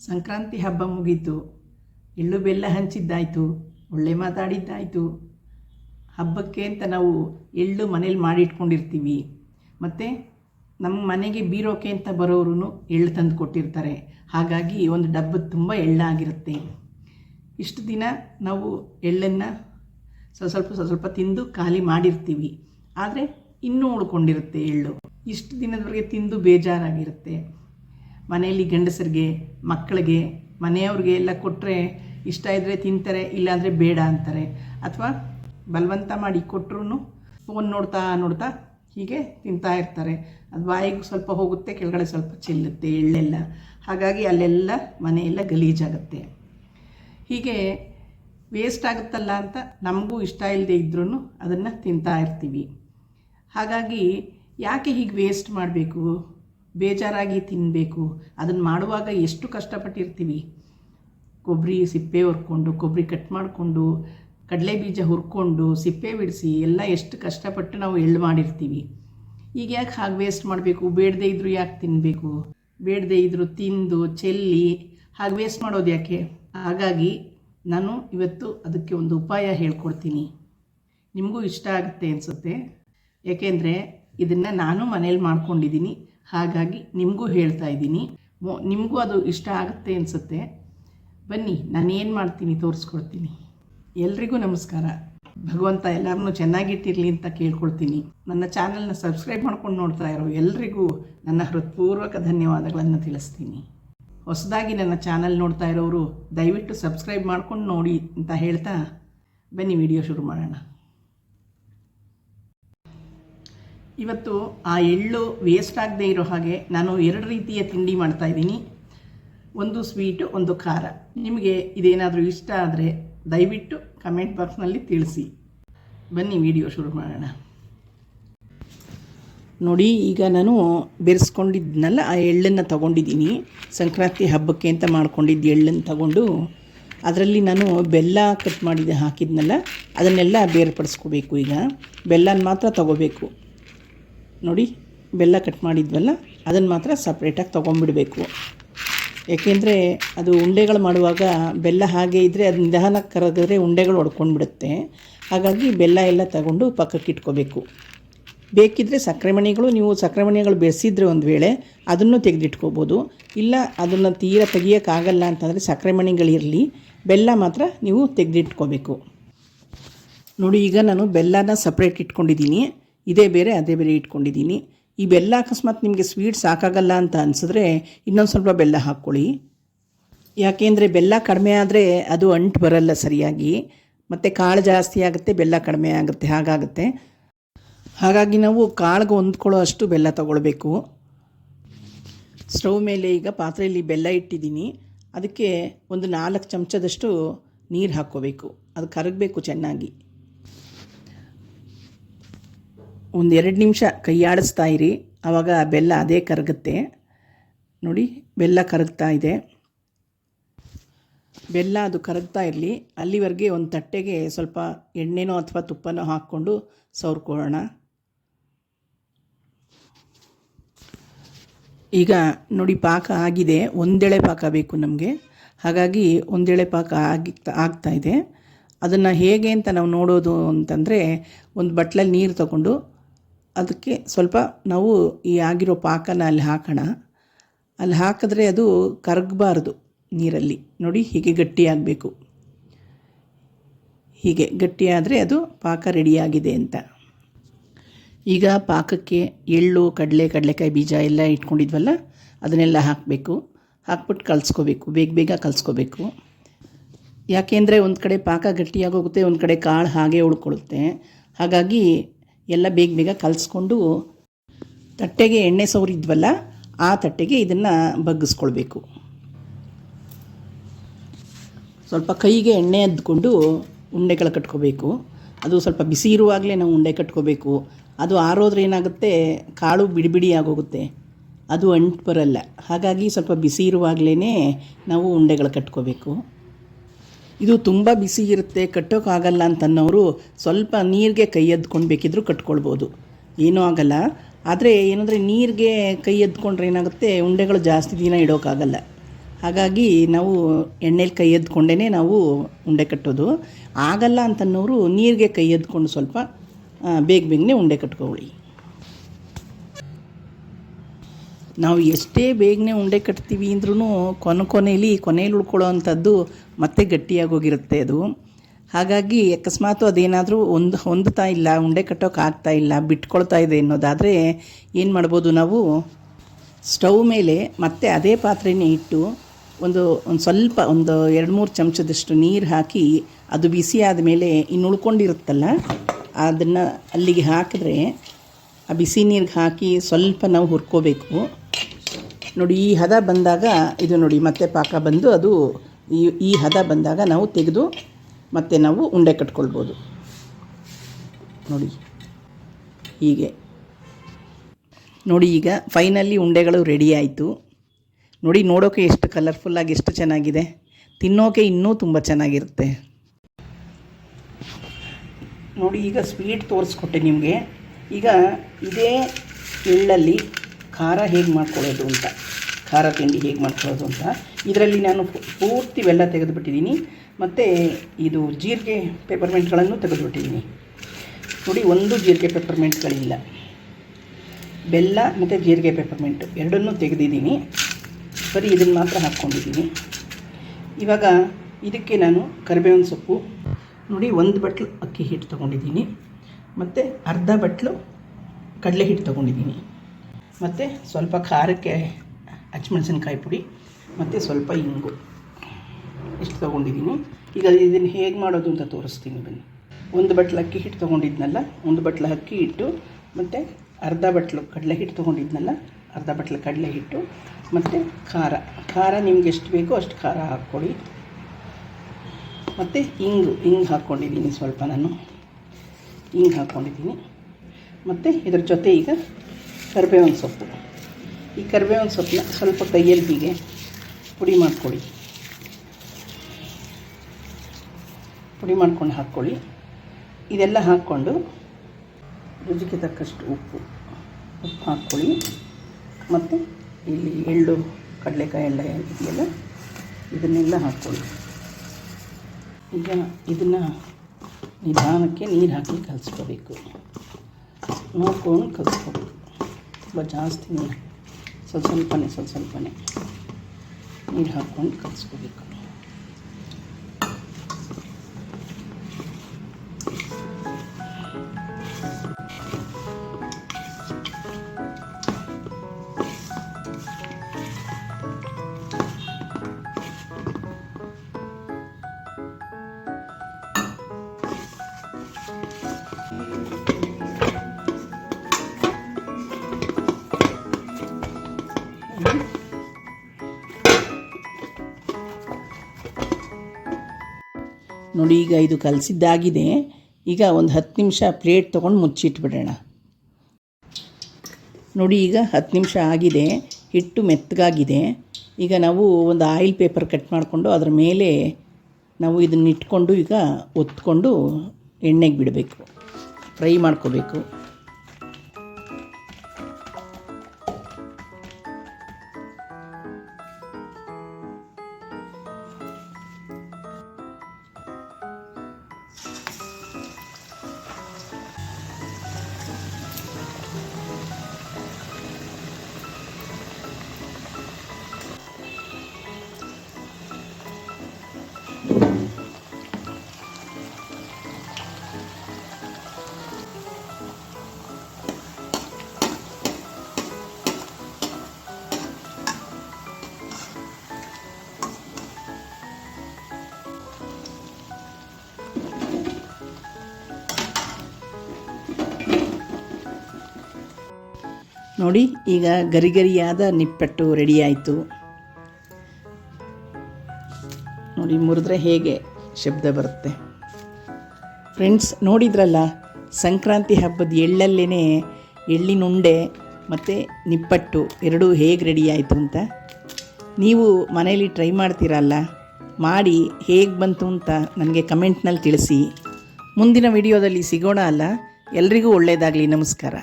ಸಂಕ್ರಾಂತಿ ಹಬ್ಬ ಮುಗೀತು. ಎಳ್ಳು ಬೆಲ್ಲ ಹಂಚಿದ್ದಾಯಿತು. ಒಳ್ಳೆ ಮಾತಾಡಿದ್ದಾಯಿತು. ಹಬ್ಬಕ್ಕೆ ಅಂತ ನಾವು ಎಳ್ಳು ಮನೇಲಿ ಮಾಡಿಟ್ಕೊಂಡಿರ್ತೀವಿ. ಮತ್ತು ನಮ್ಮ ಮನೆಗೆ ಬೀರೋಕೆ ಅಂತ ಬರೋರು ಎಳ್ಳು ತಂದು ಕೊಟ್ಟಿರ್ತಾರೆ. ಹಾಗಾಗಿ ಒಂದು ಡಬ್ಬ ತುಂಬ ಎಳ್ಳಾಗಿರುತ್ತೆ. ಇಷ್ಟು ದಿನ ನಾವು ಎಳ್ಳನ್ನು ಸ್ವಲ್ಪ ಸ್ವಲ್ಪ ಸ್ವಲ್ಪ ತಿಂದು ಖಾಲಿ ಮಾಡಿರ್ತೀವಿ. ಆದರೆ ಇನ್ನೂ ಉಳ್ಕೊಂಡಿರುತ್ತೆ ಎಳ್ಳು. ಇಷ್ಟು ದಿನದವರೆಗೆ ತಿಂದು ಬೇಜಾರಾಗಿರುತ್ತೆ. ಮನೆಯಲ್ಲಿ ಗಂಡಸರಿಗೆ, ಮಕ್ಕಳಿಗೆ, ಮನೆಯವ್ರಿಗೆ ಎಲ್ಲ ಕೊಟ್ಟರೆ ಇಷ್ಟ ಇದ್ದರೆ ತಿಂತಾರೆ, ಇಲ್ಲಾಂದರೆ ಬೇಡ ಅಂತಾರೆ. ಅಥವಾ ಬಲವಂತ ಮಾಡಿ ಕೊಟ್ಟರು ಫೋನ್ ನೋಡ್ತಾ ನೋಡ್ತಾ ಹೀಗೆ ತಿಂತಾ ಇರ್ತಾರೆ. ಅದು ಬಾಯಿಗೂ ಸ್ವಲ್ಪ ಹೋಗುತ್ತೆ, ಕೆಳಗಡೆ ಸ್ವಲ್ಪ ಚೆಲ್ಲುತ್ತೆ, ಎಳ್ಳೆಲ್ಲ. ಹಾಗಾಗಿ ಅಲ್ಲೆಲ್ಲ ಮನೆಯೆಲ್ಲ ಗಲೀಜಾಗುತ್ತೆ. ಹೀಗೆ ವೇಸ್ಟ್ ಆಗುತ್ತಲ್ಲ ಅಂತ ನಮಗೂ ಇಷ್ಟ ಇಲ್ಲದೆ ಇದ್ರೂ ಅದನ್ನು ತಿಂತಾ ಇರ್ತೀವಿ. ಹಾಗಾಗಿ ಯಾಕೆ ಹೀಗೆ ವೇಸ್ಟ್ ಮಾಡಬೇಕು? ಬೇಜಾರಾಗಿ ತಿನ್ನಬೇಕು ಅದನ್ನು ಮಾಡುವಾಗ ಎಷ್ಟು ಕಷ್ಟಪಟ್ಟಿರ್ತೀವಿ? ಕೊಬ್ಬರಿ ಸಿಪ್ಪೆ ಹುರ್ಕೊಂಡು ಕೊಬ್ಬರಿ ಕಟ್ ಮಾಡಿಕೊಂಡು, ಕಡಲೆ ಬೀಜ ಹುರ್ಕೊಂಡು, ಸಿಪ್ಪೆ ಬಿಡಿಸಿ ಎಲ್ಲ ಎಷ್ಟು ಕಷ್ಟಪಟ್ಟು ನಾವು ಎಳ್ಳು ಮಾಡಿರ್ತೀವಿ. ಈಗ ಯಾಕೆ ಹಾಗೆ ವೇಸ್ಟ್ ಮಾಡಬೇಕು? ಬೇಡದೆ ಇದ್ದರೂ ಯಾಕೆ ತಿನ್ನಬೇಕು ಬೇಡದೆ ಇದ್ದರೂ ತಿಂದು, ಚೆಲ್ಲಿ ಹಾಗೆ ವೇಸ್ಟ್ ಮಾಡೋದು ಯಾಕೆ? ಹಾಗಾಗಿ ನಾನು ಇವತ್ತು ಅದಕ್ಕೆ ಒಂದು ಉಪಾಯ ಹೇಳ್ಕೊಡ್ತೀನಿ. ನಿಮಗೂ ಇಷ್ಟ ಆಗುತ್ತೆ ಅನಿಸುತ್ತೆ. ಯಾಕೆಂದರೆ ಇದನ್ನು ನಾನು ಮನೇಲಿ ಮಾಡ್ಕೊಂಡಿದ್ದೀನಿ ಹಾಗಾಗಿ ನಿಮಗೂ ಹೇಳ್ತಾ ಇದ್ದೀನಿ. ನಿಮಗೂ ಅದು ಇಷ್ಟ ಆಗುತ್ತೆ ಅನಿಸುತ್ತೆ. ಬನ್ನಿ, ನಾನು ಏನು ಮಾಡ್ತೀನಿ ತೋರಿಸ್ಕೊಡ್ತೀನಿ. ಎಲ್ರಿಗೂ ನಮಸ್ಕಾರ. ಭಗವಂತ ಎಲ್ಲರನ್ನೂ ಚೆನ್ನಾಗಿಟ್ಟಿರಲಿ ಅಂತ ಕೇಳ್ಕೊಳ್ತೀನಿ. ನನ್ನ ಚಾನಲ್ನ ಸಬ್ಸ್ಕ್ರೈಬ್ ಮಾಡ್ಕೊಂಡು ನೋಡ್ತಾ ಇರೋ ಎಲ್ರಿಗೂ ನನ್ನ ಹೃತ್ಪೂರ್ವಕ ಧನ್ಯವಾದಗಳನ್ನು ತಿಳಿಸ್ತೀನಿ. ಹೊಸದಾಗಿ ನನ್ನ ಚಾನಲ್ ನೋಡ್ತಾ ಇರೋರು ದಯವಿಟ್ಟು ಸಬ್ಸ್ಕ್ರೈಬ್ ಮಾಡ್ಕೊಂಡು ನೋಡಿ ಅಂತ ಹೇಳ್ತಾ ಬನ್ನಿ, ವಿಡಿಯೋ ಶುರು ಮಾಡೋಣ. ಇವತ್ತು ಆ ಎಳ್ಳು ವೇಸ್ಟ್ ಆಗದೆ ಇರೋ ಹಾಗೆ ನಾನು ಎರಡು ರೀತಿಯ ತಿಂಡಿ ಮಾಡ್ತಾ ಇದ್ದೀನಿ. ಒಂದು ಸ್ವೀಟು ಒಂದು ಖಾರ. ನಿಮಗೆ ಇದೇನಾದರೂ ಇಷ್ಟ ಆದರೆ ದಯವಿಟ್ಟು ಕಮೆಂಟ್ ಬಾಕ್ಸ್ನಲ್ಲಿ ತಿಳಿಸಿ. ಬನ್ನಿ ವಿಡಿಯೋ ಶುರು ಮಾಡೋಣ. ನೋಡಿ, ಈಗ ನಾನು ಬೆರೆಸ್ಕೊಂಡಿದ್ನಲ್ಲ, ಆ ಎಳ್ಳನ್ನು ತಗೊಂಡಿದ್ದೀನಿ. ಸಂಕ್ರಾಂತಿ ಹಬ್ಬಕ್ಕೆ ಅಂತ ಮಾಡ್ಕೊಂಡಿದ್ದ ಎಳ್ಳನ್ನು ತಗೊಂಡು, ಅದರಲ್ಲಿ ನಾನು ಬೆಲ್ಲ ಕಟ್ ಮಾಡಿದೆ ಹಾಕಿದ್ನಲ್ಲ, ಅದನ್ನೆಲ್ಲ ಬೇರ್ಪಡಿಸ್ಕೋಬೇಕು ಈಗ. ಬೆಲ್ಲನ ಮಾತ್ರ ತಗೋಬೇಕು. ನೋಡಿ, ಬೆಲ್ಲ ಕಟ್ ಮಾಡಿದ್ವಲ್ಲ ಅದನ್ನು ಮಾತ್ರ ಸಪ್ರೇಟಾಗಿ ತೊಗೊಂಬಿಡಬೇಕು ಏಕೆಂದರೆ ಅದು ಉಂಡೆಗಳು ಮಾಡುವಾಗ ಬೆಲ್ಲ ಹಾಗೆ ಇದ್ದರೆ ಅದು ನಿಧಾನಕ್ಕೆ ಕರಗಿದ್ರೆ ಉಂಡೆಗಳು ಒಡ್ಕೊಂಡ್ಬಿಡುತ್ತೆ. ಹಾಗಾಗಿ ಬೆಲ್ಲ ಎಲ್ಲ ತಗೊಂಡು ಪಕ್ಕಕ್ಕೆ ಇಟ್ಕೋಬೇಕು. ಬೇಕಿದ್ದರೆ ಸಕ್ಕರೆ ಮಣಿಗಳು ನೀವು ಸಕ್ಕರೆ ಮಣಿಗಳು ಬೆರೆಸಿದ್ರೆ ಒಂದು ವೇಳೆ ಅದನ್ನು ತೆಗೆದಿಟ್ಕೋಬೋದು. ಇಲ್ಲ, ಅದನ್ನು ತೀರ ತೆಗಿಯೋಕ್ಕಾಗಲ್ಲ ಅಂತಂದರೆ ಸಕ್ಕರೆ ಮಣಿಗಳಿರಲಿ ಬೆಲ್ಲ ಮಾತ್ರ ನೀವು ತೆಗೆದಿಟ್ಕೋಬೇಕು. ನೋಡಿ, ಈಗ ನಾನು ಬೆಲ್ಲನ ಸಪ್ರೇಟ್ ಇಟ್ಕೊಂಡಿದ್ದೀನಿ. ಇದೇ ಬೇರೆ, ಅದೇ ಬೇರೆ ಇಟ್ಕೊಂಡಿದ್ದೀನಿ. ಈ ಬೆಲ್ಲ ಅಕಸ್ಮಾತ್ ನಿಮಗೆ ಸ್ವೀಟ್ ಸಾಕಾಗಲ್ಲ ಅಂತ ಅನಿಸಿದ್ರೆ ಇನ್ನೊಂದು ಸ್ವಲ್ಪ ಬೆಲ್ಲ ಹಾಕ್ಕೊಳ್ಳಿ. ಯಾಕೆಂದರೆ ಬೆಲ್ಲ ಕಡಿಮೆ ಆದರೆ ಅದು ಅಂಟು ಬರಲ್ಲ ಸರಿಯಾಗಿ. ಮತ್ತು ಕಾಳು ಜಾಸ್ತಿ ಆಗುತ್ತೆ, ಬೆಲ್ಲ ಕಡಿಮೆ ಆಗುತ್ತೆ, ಹಾಗಾಗುತ್ತೆ. ಹಾಗಾಗಿ ನಾವು ಕಾಳಿಗೆ ಹೊಂದ್ಕೊಳ್ಳೋ ಅಷ್ಟು ಬೆಲ್ಲ ತಗೊಳ್ಬೇಕು. ಸ್ಟವ್ ಮೇಲೆ ಈಗ ಪಾತ್ರೆಯಲ್ಲಿ ಬೆಲ್ಲ ಇಟ್ಟಿದ್ದೀನಿ. ಅದಕ್ಕೆ ಒಂದು ನಾಲ್ಕು ಚಮಚದಷ್ಟು ನೀರು ಹಾಕ್ಕೋಬೇಕು. ಅದು ಕರಗಬೇಕು ಚೆನ್ನಾಗಿ. ಒಂದು ಎರಡು ನಿಮಿಷ ಕೈಯಾಡಿಸ್ತಾ ಇರಿ. ಆವಾಗ ಬೆಲ್ಲ ಅದೇ ಕರಗುತ್ತೆ. ನೋಡಿ, ಬೆಲ್ಲ ಕರಗ್ತಾ ಇದೆ. ಬೆಲ್ಲ ಅದು ಕರಗ್ತಾ ಇರಲಿ. ಅಲ್ಲಿವರೆಗೆ ಒಂದು ತಟ್ಟೆಗೆ ಸ್ವಲ್ಪ ಎಣ್ಣೆನೋ ಅಥವಾ ತುಪ್ಪನೋ ಹಾಕ್ಕೊಂಡು ಸವರ್ಕೊಳ್ಳೋಣ. ಈಗ ನೋಡಿ, ಪಾಕ ಆಗಿದೆ. ಒಂದೆಳೆ ಪಾಕ ಬೇಕು ನಮಗೆ. ಹಾಗಾಗಿ ಒಂದೆಳೆ ಪಾಕ ಆಗಿ, ಆಗ್ತಾ ಇದೆ. ಅದನ್ನು ಹೇಗೆ ಅಂತ ನಾವು ನೋಡೋದು ಅಂತಂದರೆ, ಒಂದು ಬಟ್ಲಲ್ಲಿ ನೀರು ತಗೊಂಡು ಅದಕ್ಕೆ ಸ್ವಲ್ಪ ನಾವು ಈ ಆಗಿರೋ ಪಾಕನ ಅಲ್ಲಿ ಹಾಕೋಣ. ಅಲ್ಲಿ ಹಾಕಿದ್ರೆ ಅದು ಕರಗಬಾರ್ದು ನೀರಲ್ಲಿ. ನೋಡಿ ಹೀಗೆ ಗಟ್ಟಿಯಾಗಬೇಕು ಹೀಗೆ ಗಟ್ಟಿಯಾದರೆ ಅದು ಪಾಕ ರೆಡಿಯಾಗಿದೆ ಅಂತ. ಈಗ ಪಾಕಕ್ಕೆ ಎಳ್ಳು, ಕಡಲೆ, ಕಡಲೆಕಾಯಿ ಬೀಜ ಎಲ್ಲ ಇಟ್ಕೊಂಡಿದ್ವಲ್ಲ, ಅದನ್ನೆಲ್ಲ ಹಾಕಬೇಕು. ಹಾಕ್ಬಿಟ್ಟು ಕಲಿಸ್ಕೋಬೇಕು. ಬೇಗ ಬೇಗ ಕಲಿಸ್ಕೋಬೇಕು. ಯಾಕೆಂದರೆ ಒಂದು ಕಡೆ ಪಾಕ ಗಟ್ಟಿಯಾಗೋಗುತ್ತೆ ಒಂದು ಕಡೆ ಕಾಳು ಹಾಗೆ ಉಳ್ಕೊಳ್ಳುತ್ತೆ. ಹಾಗಾಗಿ ಎಲ್ಲ ಬೇಗ ಬೇಗ ಕಲಿಸ್ಕೊಂಡು ತಟ್ಟೆಗೆ ಎಣ್ಣೆ ಸೌರಿದ್ವಲ್ಲ ಆ ತಟ್ಟೆಗೆ ಇದನ್ನು ಬಗ್ಗಿಸ್ಕೊಳ್ಬೇಕು. ಸ್ವಲ್ಪ ಕೈಗೆ ಎಣ್ಣೆ ಅದ್ದುಕೊಂಡು ಉಂಡೆಗಳು ಕಟ್ಕೋಬೇಕು. ಅದು ಸ್ವಲ್ಪ ಬಿಸಿ ಇರುವಾಗಲೇ ನಾವು ಉಂಡೆ ಕಟ್ಕೋಬೇಕು. ಅದು ಆರೋದ್ರೆ ಏನಾಗುತ್ತೆ, ಕಾಳು ಬಿಡಿ ಬಿಡಿ ಆಗೋಗುತ್ತೆ. ಅದು ಅಂಟು ಬರಲ್ಲ. ಹಾಗಾಗಿ ಸ್ವಲ್ಪ ಬಿಸಿ ಇರುವಾಗಲೇ ನಾವು ಉಂಡೆಗಳು ಕಟ್ಕೋಬೇಕು. ಇದು ತುಂಬ ಬಿಸಿ ಇರುತ್ತೆ ಕಟ್ಟೋಕ್ಕಾಗಲ್ಲ ಅಂತನ್ನೋರು ಸ್ವಲ್ಪ ನೀರಿಗೆ ಕೈ ಎದ್ಕೊಂಡು ಬೇಕಿದ್ರೂ ಕಟ್ಕೊಳ್ಬೋದು. ಏನೂ ಆಗಲ್ಲ. ಆದರೆ ಏನಂದರೆ ನೀರಿಗೆ ಕೈ ಎದ್ಕೊಂಡ್ರೆ ಏನಾಗುತ್ತೆ? ಉಂಡೆಗಳು ಜಾಸ್ತಿ ದಿನ ಇಡೋಕ್ಕಾಗಲ್ಲ ಹಾಗಾಗಿ ನಾವು ಎಣ್ಣೆಲಿ ಕೈ ಎದ್ಕೊಂಡೇ ನಾವು ಉಂಡೆ ಕಟ್ಟೋದು. ಆಗಲ್ಲ ಅಂತನ್ನೋರು ನೀರಿಗೆ ಕೈ ಎದ್ಕೊಂಡು ಸ್ವಲ್ಪ ಬೇಗ ಬೇಗನೆ ಉಂಡೆ ಕಟ್ಕೊಳ್ಳಿ ನಾವು ಎಷ್ಟೇ ಬೇಗನೆ ಉಂಡೆ ಕಟ್ತೀವಿ ಅಂದ್ರೂ ಕೊನೆ ಕೊನೆಯಲ್ಲಿ ಕೊನೆಯಲ್ಲಿ ಉಳ್ಕೊಳ್ಳೋ ಅಂಥದ್ದು ಮತ್ತೆ ಗಟ್ಟಿಯಾಗೋಗಿರುತ್ತೆ ಅದು. ಹಾಗಾಗಿ ಅಕಸ್ಮಾತ್ ಅದೇನಾದರೂ ಒಂದು ಹೊಂದ್ತಾ ಇಲ್ಲ, ಉಂಡೆ ಕಟ್ಟೋಕೆ ಆಗ್ತಾ ಇಲ್ಲ, ಬಿಟ್ಕೊಳ್ತಾ ಇದೆ ಅನ್ನೋದಾದರೆ ಏನು ಮಾಡ್ಬೋದು ನಾವು? ಸ್ಟವ್ ಮೇಲೆ ಮತ್ತೆ ಅದೇ ಪಾತ್ರೆನೇ ಇಟ್ಟು ಒಂದು ಒಂದು ಸ್ವಲ್ಪ, ಒಂದು ಎರಡು ಮೂರು ಚಮಚದಷ್ಟು ನೀರು ಹಾಕಿ ಅದು ಬಿಸಿ ಆದಮೇಲೆ ಇನ್ನು ಉಳ್ಕೊಂಡಿರುತ್ತಲ್ಲ, ಅದನ್ನು ಅಲ್ಲಿಗೆ ಹಾಕಿದ್ರೆ ಆ ಬಿಸಿ ನೀರಿಗೆ ಹಾಕಿ ಸ್ವಲ್ಪ ನಾವು ಹುರ್ಕೋಬೇಕು. ನೋಡಿ, ಈ ಹದ ಬಂದಾಗ ಇದು ನೋಡಿ, ಮತ್ತೆ ಪಾಕ ಬಂದು ಅದು ಈ ಈ ಹದ ಬಂದಾಗ ನಾವು ತೆಗೆದು ಮತ್ತೆ ನಾವು ಉಂಡೆ ಕಟ್ಕೊಳ್ಬೋದು. ನೋಡಿ, ಹೀಗೆ. ನೋಡಿ, ಈಗ ಫೈನಲಿ ಉಂಡೆಗಳು ರೆಡಿ ಆಯಿತು. ನೋಡಿ, ನೋಡೋಕೆ ಎಷ್ಟು ಕಲರ್ಫುಲ್ಲಾಗಿ ಎಷ್ಟು ಚೆನ್ನಾಗಿದೆ. ತಿನ್ನೋಕೆ ಇನ್ನೂ ತುಂಬ ಚೆನ್ನಾಗಿರುತ್ತೆ. ನೋಡಿ, ಈಗ ಸ್ವೀಟ್ ತೋರಿಸ್ಕೊಟ್ಟೆ ನಿಮಗೆ. ಈಗ ಇದೇ ಎಳ್ಳಲ್ಲಿ ಖಾರ ಹೇಗೆ ಮಾಡ್ಕೊಳ್ಳೋದು ಅಂತ, ಖಾರ ತಿಂಡಿ ಹೇಗೆ ಮಾಡ್ಕೊಳ್ಳೋದು ಅಂತ. ಇದರಲ್ಲಿ ನಾನು ಪೂರ್ತಿ ಬೆಲ್ಲ ತೆಗೆದುಬಿಟ್ಟಿದ್ದೀನಿ. ಮತ್ತು ಇದು ಜೀರಿಗೆ ಪೆಪರ್ಮೆಂಟ್ಗಳನ್ನು ತೆಗೆದುಬಿಟ್ಟಿದ್ದೀನಿ. ನೋಡಿ, ಒಂದು ಜೀರಿಗೆ ಪೆಪರ್ಮೆಂಟ್ಗಳಿಲ್ಲ ಬೆಲ್ಲ ಮತ್ತು ಜೀರಿಗೆ ಪೆಪರ್ಮೆಂಟು ಎರಡನ್ನೂ ತೆಗೆದಿದ್ದೀನಿ. ಬರೀ ಇದನ್ನು ಮಾತ್ರ ಹಾಕ್ಕೊಂಡಿದ್ದೀನಿ. ಇವಾಗ ಇದಕ್ಕೆ ನಾನು ಕರಿಬೇವಿನ ಸೊಪ್ಪು, ನೋಡಿ, ಒಂದು ಬಟ್ಲು ಅಕ್ಕಿ ಹಿಟ್ಟು ತೊಗೊಂಡಿದ್ದೀನಿ. ಮತ್ತು ಅರ್ಧ ಬಟ್ಲು ಕಡಲೆ ಹಿಟ್ಟು ತೊಗೊಂಡಿದ್ದೀನಿ. ಮತ್ತು ಸ್ವಲ್ಪ ಖಾರಕ್ಕೆ ಹಚ್ಮೆಣಸಿನ್ಕಾಯಿ ಪುಡಿ, ಮತ್ತು ಸ್ವಲ್ಪ ಇಂಗು. ಇಷ್ಟು ತೊಗೊಂಡಿದ್ದೀನಿ. ಈಗ ಇದನ್ನು ಹೇಗೆ ಮಾಡೋದು ಅಂತ ತೋರಿಸ್ತೀನಿ ಬನ್ನಿ. ಒಂದು ಬಟ್ಲು ಅಕ್ಕಿ ಹಿಟ್ಟು ತೊಗೊಂಡಿದ್ನಲ್ಲ, ಒಂದು ಬಟ್ಲು ಅಕ್ಕಿ ಹಿಟ್ಟು, ಮತ್ತು ಅರ್ಧ ಬಟ್ಲು ಕಡಲೆ ಹಿಟ್ಟು ತೊಗೊಂಡಿದ್ನಲ್ಲ, ಅರ್ಧ ಬಟ್ಲು ಕಡಲೆ ಹಿಟ್ಟು, ಮತ್ತು ಖಾರ. ಖಾರ ನಿಮ್ಗೆ ಎಷ್ಟು ಬೇಕೋ ಅಷ್ಟು ಖಾರ ಹಾಕ್ಕೊಳ್ಳಿ. ಮತ್ತು ಇಂಗು ಇಂಗು ಹಾಕ್ಕೊಂಡಿದ್ದೀನಿ ಸ್ವಲ್ಪ ನಾನು ಇಂಗು ಹಾಕ್ಕೊಂಡಿದ್ದೀನಿ. ಮತ್ತು ಇದ್ರ ಜೊತೆ ಈಗ ಕರಿಬೇವಿನ ಸೊಪ್ಪು. ಈ ಕರಿಬೇವಿನ ಸೊಪ್ಪನ್ನ ಸ್ವಲ್ಪ ಕೈಯಲ್ಲಿ ಹೀಗೆ ಪುಡಿ ಮಾಡ್ಕೊಳ್ಳಿ. ಪುಡಿ ಮಾಡ್ಕೊಂಡು ಹಾಕ್ಕೊಳ್ಳಿ. ಇದೆಲ್ಲ ಹಾಕ್ಕೊಂಡು ರುಚಿಗೆ ತಕ್ಕಷ್ಟು ಉಪ್ಪು. ಉಪ್ಪು ಹಾಕ್ಕೊಳ್ಳಿ. ಮತ್ತು ಇಲ್ಲಿ ಎಳ್ಳು, ಕಡಲೆಕಾಯಿ ಎಲ್ಲ ಇದೆಯಲ್ಲ, ಇದನ್ನೆಲ್ಲ ಹಾಕ್ಕೊಳ್ಳಿ. ಈಗ ಇದನ್ನು ನಿಧಾನಕ್ಕೆ ನೀರು ಹಾಕಿ ಕಲಿಸ್ಕೋಬೇಕು. ನೋಡ್ಕೊಂಡು ಕಲಿಸ್ಕೋಬೇಕು. ತುಂಬ ಜಾಸ್ತಿ ನೀರು ಸ್ವಲ್ಪ ಸ್ವಲ್ಪನೇ ಸ್ವಲ್ಪ ಸ್ವಲ್ಪನೇ ನೀರು ಹಾಕ್ಕೊಂಡು ಕಲಿಸ್ಕೋಬೇಕು ನೋಡಿ, ಈಗ ಇದು ಕಲಸಿದ್ದಾಗಿದೆ. ಈಗ ಒಂದು ಹತ್ತು ನಿಮಿಷ ಪ್ಲೇಟ್ ತೊಗೊಂಡು ಮುಚ್ಚಿಟ್ಬಿಡೋಣ. ನೋಡಿ, ಈಗ ಹತ್ತು ನಿಮಿಷ ಆಗಿದೆ. ಹಿಟ್ಟು ಮೆತ್ತಗಾಗಿದೆ. ಈಗ ನಾವು ಒಂದು ಆಯಿಲ್ ಪೇಪರ್ ಕಟ್ ಮಾಡಿಕೊಂಡು ಅದರ ಮೇಲೆ ನಾವು ಇದನ್ನ ಇಟ್ಕೊಂಡು ಈಗ ಒತ್ಕೊಂಡು ಎಣ್ಣೆಗೆ ಬಿಡಬೇಕು. ಫ್ರೈ ಮಾಡ್ಕೋಬೇಕು. ನೋಡಿ, ಈಗ ಗರಿಗರಿಯಾದ ನಿಪ್ಪಟ್ಟು ರೆಡಿ ಆಯಿತು ನೋಡಿ, ಮುರಿದ್ರೆ ಹೇಗೆ ಶಬ್ದ ಬರುತ್ತೆ. ಫ್ರೆಂಡ್ಸ್ ನೋಡಿದ್ರಲ್ಲ, ಸಂಕ್ರಾಂತಿ ಹಬ್ಬದ ಎಳ್ಳಲ್ಲೇ ಎಳ್ಳಿನುಂಡೆ ಮತ್ತು ನಿಪ್ಪಟ್ಟು ಎರಡೂ ಹೇಗೆ ರೆಡಿ ಆಯಿತು ಅಂತ. ನೀವು ಮನೇಲಿ ಟ್ರೈ ಮಾಡ್ತೀರಲ್ಲ, ಮಾಡಿ ಹೇಗೆ ಬಂತು ಅಂತ ನನಗೆ ಕಮೆಂಟ್ನಲ್ಲಿ ತಿಳಿಸಿ. ಮುಂದಿನ ವಿಡಿಯೋದಲ್ಲಿ ಸಿಗೋಣ ಅಲ್ಲ, ಎಲ್ರಿಗೂ ಒಳ್ಳೆಯದಾಗಲಿ ನಮಸ್ಕಾರ.